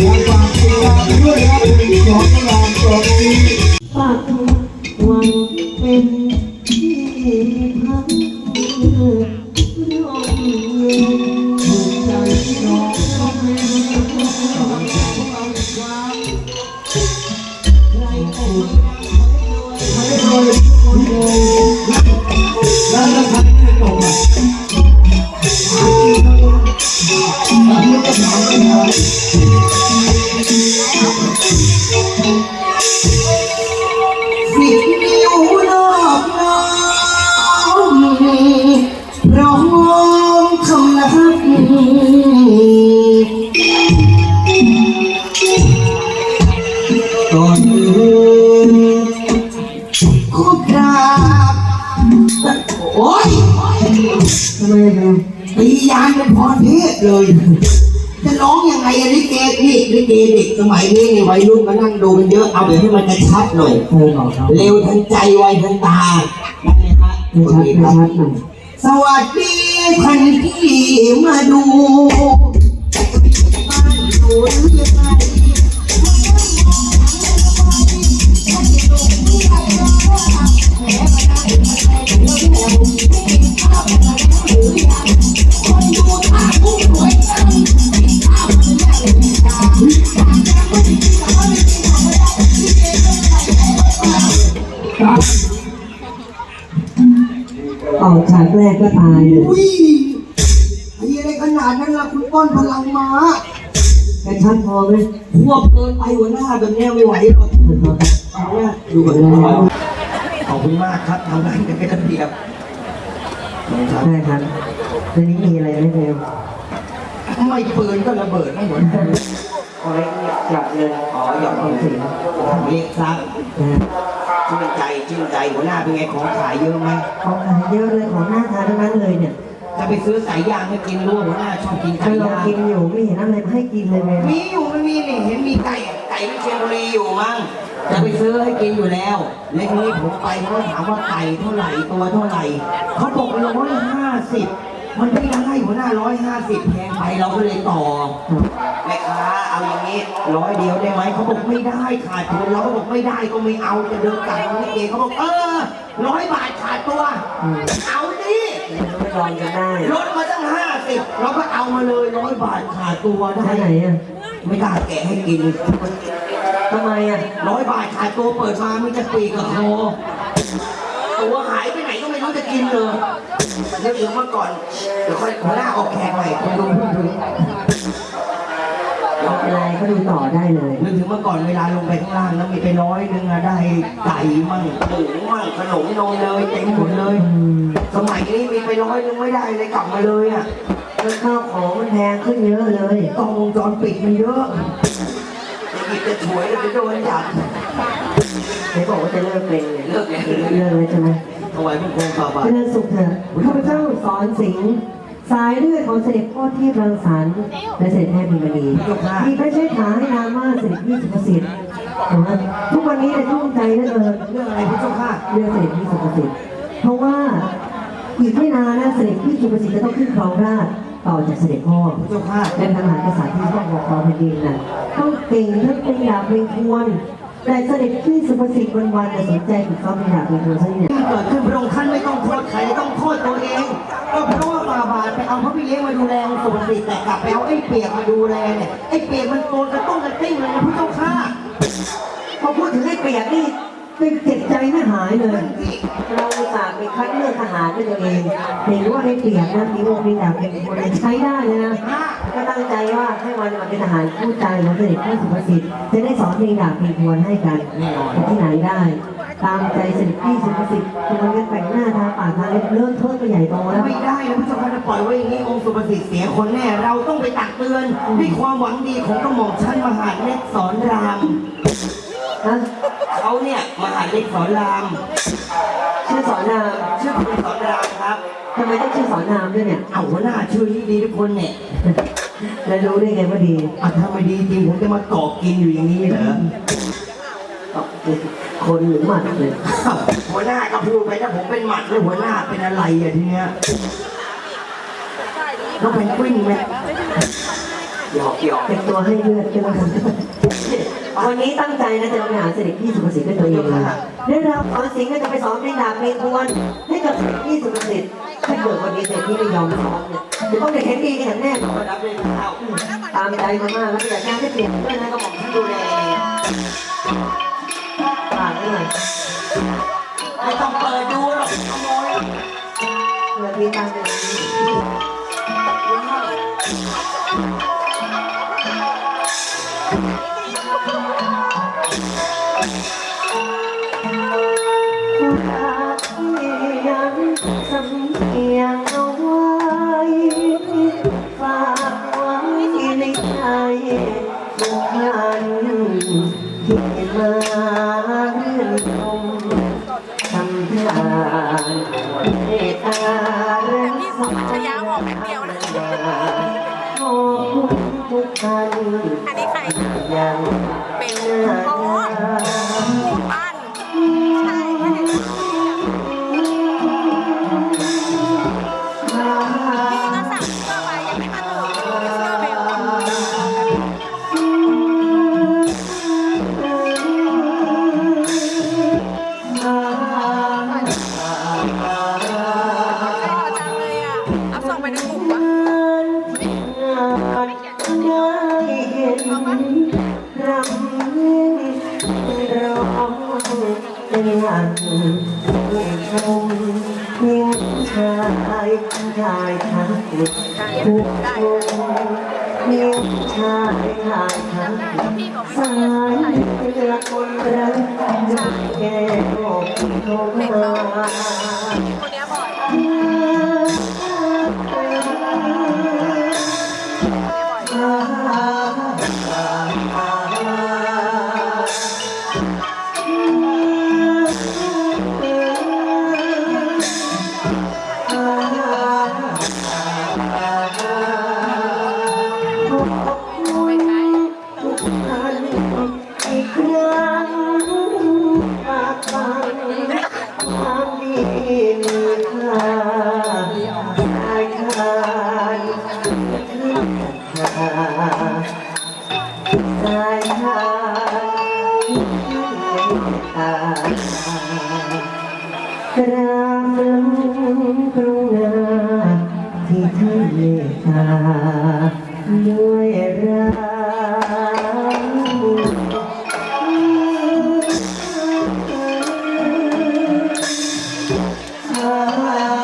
และฝากติดตามด้วยครับสองงานตอนนี้ปากหวังเป็นที่พักร่มเย็นถูกใจน้องก็ไม่รู้ใครโอ้ย สิบนิ้วนอกน้องร้องคำนับก่อนอื่นขอกราบโอ๊ยทำไมครับตียานเป็นพรเทพเลย จะร้องยังไงอะลิเกนี่ลิเกเด็กสมัยนี้นี่วัยรุ่นมานั่งดูกันเยอะเอาแบบให้มันกระชับหน่อยใครบอกครับเร็วทันใจไวทันตาได้ไหมฮะชัดชัดหน่อยสวัสดีท่านที่มาดูบ้านอยู่หรือยังไง ออกฉากแรกก็ตายเลยอุ้ยไอ้อะไรขนาดนั้นล่ะคุณป้อนพลังม้ากระชับพอไหมควบเกินไปหัวหน้าแบบเนี้ยไม่ไหวหรอกเอาเนี่ยดูก่อนนะขอบคุณมากครับทำงานกันเป็นระเบียบครับใช่ครับตอนนี้มีอะไรไหมเบลไม่ปืนก็ระเบิดไม่หมดขอให้กลับเลยอ๋อหยอกเอาถึงนี่ครับนะ ชื่นใจชื่นใจหัวหน้าเป็นไงของขายเยอะไหมของขายเยอะเลยของน่าทานทั้งนั้นเลยเนี่ยจะไปซื้อสายยางให้กินรู้ว่าหัวหน้าชอบกินก็ไก่ลองย่างกินอยู่ไม่เห็นอะไรมาให้กินเลยเบลมีอยู่ไม่มีนี่เห็นมีไก่ไก่วิเชียรบุรีอยู่มั้งจะไปซื้อให้กินอยู่แล้วแล้วทีนี้ผมไปเขาถามว่าไก่เท่าไหร่ตัวเท่าไหร่เขาบอกร้อยห้าสิบ มันไม่ได้หัวหน้าร้อยห้าสิบแพงไปเราก็เลยต่อแม่ค้าเอาอย่างนี้ร้อยเดียวได้ไหมเขาบอกไม่ได้ขาดทุนเราก็บอกไม่ได้ก็ไม่เอาจะเดินกลับมาลิเกเขาบอกเออร้อยบาทขาดตัวเอาดิไม่ลองกันได้ลดมาตั้งห้าสิบเราก็เอามาเลยร้อยบาทขาดตัวได้ใช่ไหนอะไม่กล้าแกะให้กินทำไมอะร้อยบาทขาดตัวเปิดมามีแต่ปีกกับคอตัวหายไปไหนก็ไม่รู้จะกินเลย เดี๋ยวถึงเมื่อก่อน เดี๋ยวค่อยหัวหน้าออกแขกใหม่คนดูพูดถึงอะไรก็ดูต่อได้เลย นึกถึงเมื่อก่อนเวลาลงไปข้างล่างแล้วมีไปร้อยหนึงอะได้ไก่มั่งหมูมั่งขนมนมเลยเต็มหมดเลยอืมสมัยนี้มีไปร้อยหนึงไม่ได้เลยกลับมาเลยอะแล้วข้าวของมันแพงขึ้นเยอะเลยกล้องวงจรปิดมันเยอะจะหยิบจะฉวยจะโดนจับ ไหนบอกว่าจะเลิกเพลงเนี่ยเลิกเลยเลิกเลยใช่ไหมถ วายพระโคมฝ่าบาทเจริญสุขเถอะข้าพเจ้าสอนสิงห์สายเลือดของเสด็จพ่อที่รังสรรค์และเสด็จแม่พิมณีมีพระเชษฐาให้นามว่าเสด็จพี่สุภสิทธิ์แต่ว่าทุกวันนี้เนี่ยทุ่มใจเหลือเกินเรื่องอะไรพระเจ้าค่ะเรื่องเสด็จพี่สุภสิทธิ์เพราะว่าอีกไม่นานนะเสด็จพี่สุภสิทธิ์จะต้องขึ้นครองราชย์ต่อจากเสด็จพ่อพระเจ้าค่ะและทหารกษัตริย์ที่ต้องปกครองแผ่นดินน่ะต้องเก่งทั้งเป็นดาบเป็นทวน แต่เสด็จพี่สุภสิทธิ์วันๆน่ะสนใจฝึกซ้อมเป็นดาบเป็นทวนซะเนี่ยที่เกิดขึ้นพระองค์ท่านไม่ต้องโทษใครต้องโทษตัวเองก็เพราะว่าฝ่าบาทไปเอาพระพี่เลี้ยงมาดูแลองค์สุภสิทธิ์แต่กลับไปเอาไอ้เปียกมาดูแลเนี่ยไอ้เปียกมันโกนกระตุ้งกระติ้งเลยนะพระเจ้าค่ะพอพูดถึงไอ้เปียกนี่เป็นเจ็บใจไม่หายเลยนั่นสิเราอุตส่าห์ไปคัดเลือกทหารด้วยตัวเองเห็นว่าไอ้เปียกนะมีวงมีดาบเป็นคนใช้ได้เลยนะก็ตั้ งใจว่าให้วันมาเป็นทหารคู่ใจของเสด็จพ่อสุภสิทธิ์จะได้สอนเพลงดาบเพลงทวนให้กันแต่ที่ไหนได้ ตามใจเสด็จพี่สุภสิทธิ์คนนี้แต่งหน้าทาปากทาเล็บเลิศเทิดไปใหญ่โตแล้ว ไม่ได้นะพระเจ้าค่ะจะปล่อยไว้อย่างนี้องค์สุภสิทธิ์เสียคนแน่ เราต้องไปตักเตือนด้วยความหวังดีของกระหม่อมชั้นมหาดเล็กสอนรามนะเขาเนี่ยมหาดเล็กสอนราม ชื่อสอนรามชื่อคุณสอนรามครับ ทำไมต้องชื่อสอนรามด้วยเนี่ยเอาหัวหน้าชื่อนี้ดีทุกคนเนี่ยแล้วรู้ได้ไงว่าดีอะถ้าไม่ดีจริงผมจะมาเกาะกินอยู่อย่างนี้เหรอ คนหรือหมัดเลยอ้าวหัวหน้าก็พูดไปถ้าผมเป็นหมัดแล้วหัวหน้าเป็นอะไรอะทีเนี้ยต้องเป็นกวิ้งไหมหยอกหยอกเป็นตัวให้เลือดขึ้นมาวันนี้ตั้งใจนะจะไปหาเสด็จพี่สุภสิทธิ์ด้วยตัวเองเลยได้รับสอนสิงห์ก็จะไปสอนเพลงดาบเพลงทวนให้กับเสด็จพี่สุภสิทธิ์ถ้าเกิดวันนี้เสด็จพี่ไม่ยอมสอนเนี่ยจะต้องได้เห็นดีกันอย่างแน่นอนก็รับเลยข้าวตามใจมามากแล้วอยากจะให้เปลี่ยนด้วยนะก็บอกให้ดูแลฝาก ด้วยไม่ต้องเปิดดูหรอกขโมยเพื่อพี่ตั้งใจยัง เป็นหลังชมยิ่งชายชายทั้งทุกคนยิ่งชายชายทั้งสายละคนรักจะแก้อกเข้ามา มดีมีค่าชายคานสายทานตากรามลงกรุงนาที่ท่านเมตตา วิ่